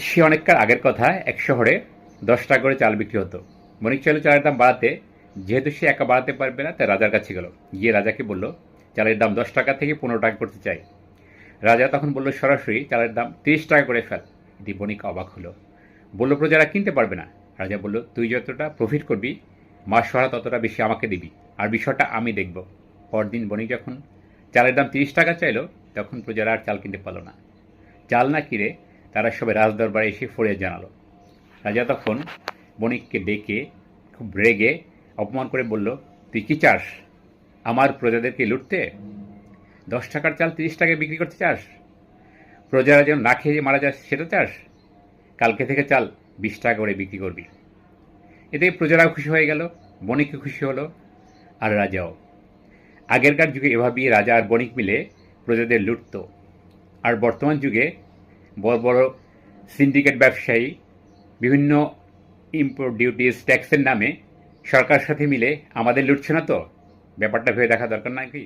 সে অনেককার আগের কথা, এক শহরে দশ টাকা করে চাল বিক্রি হতো। বণিক চাইল চালের দাম বাড়াতে, যেহেতু সে একা বাড়াতে পারবে না, তাই রাজার কাছে গেল। গিয়ে রাজাকে বলল, চালের দাম দশ টাকা থেকে পনেরো টাকা করতে চাই। রাজা তখন বলল, সরাসরি চালের দাম তিরিশ টাকা করে ফেল। এটি বণিক অবাক হলো। বলল, প্রজারা কিনতে পারবে না। রাজা বলল, তুই যতটা প্রফিট করবি, মাস সরা ততটা বেশি আমাকে দিবি, আর বিষয়টা আমি দেখব। পরদিন বণিক যখন চালের দাম তিরিশ টাকা চাইলো, তখন প্রজারা আর চাল কিনতে পারল না। চাল না কিনে তারা সবে রাজদরবারে এসে ফরিয়াদ জানালো। রাজা তখন বণিককে ডেকে, খুব রেগে অপমান করে বলল, তুই কি চাস? আমার প্রজাদেরকে লুটতে? দশ টাকার চাল তিরিশ টাকায় বিক্রি করতে চাস? প্রজারা যেন না খেয়ে মারা যাস সেটা চাস? কালকে থেকে চাল বিশ টাকা করে বিক্রি করবি। এতে প্রজারাও খুশি হয়ে গেল, বণিকও খুশি হলো, আর রাজাও। আগেরকার যুগে এভাবেই রাজা আর বণিক মিলে প্রজাদের লুটত। আর বর্তমান যুগে বড় বড় সিন্ডিকেট ব্যবসায়ী, বিভিন্ন ইম্পোর্ট ডিউটিস ট্যাক্সের নামে সরকার সাথে মিলে আমাদের লুটছে না তো? ব্যাপারটা ভেবে দেখা দরকার নাকি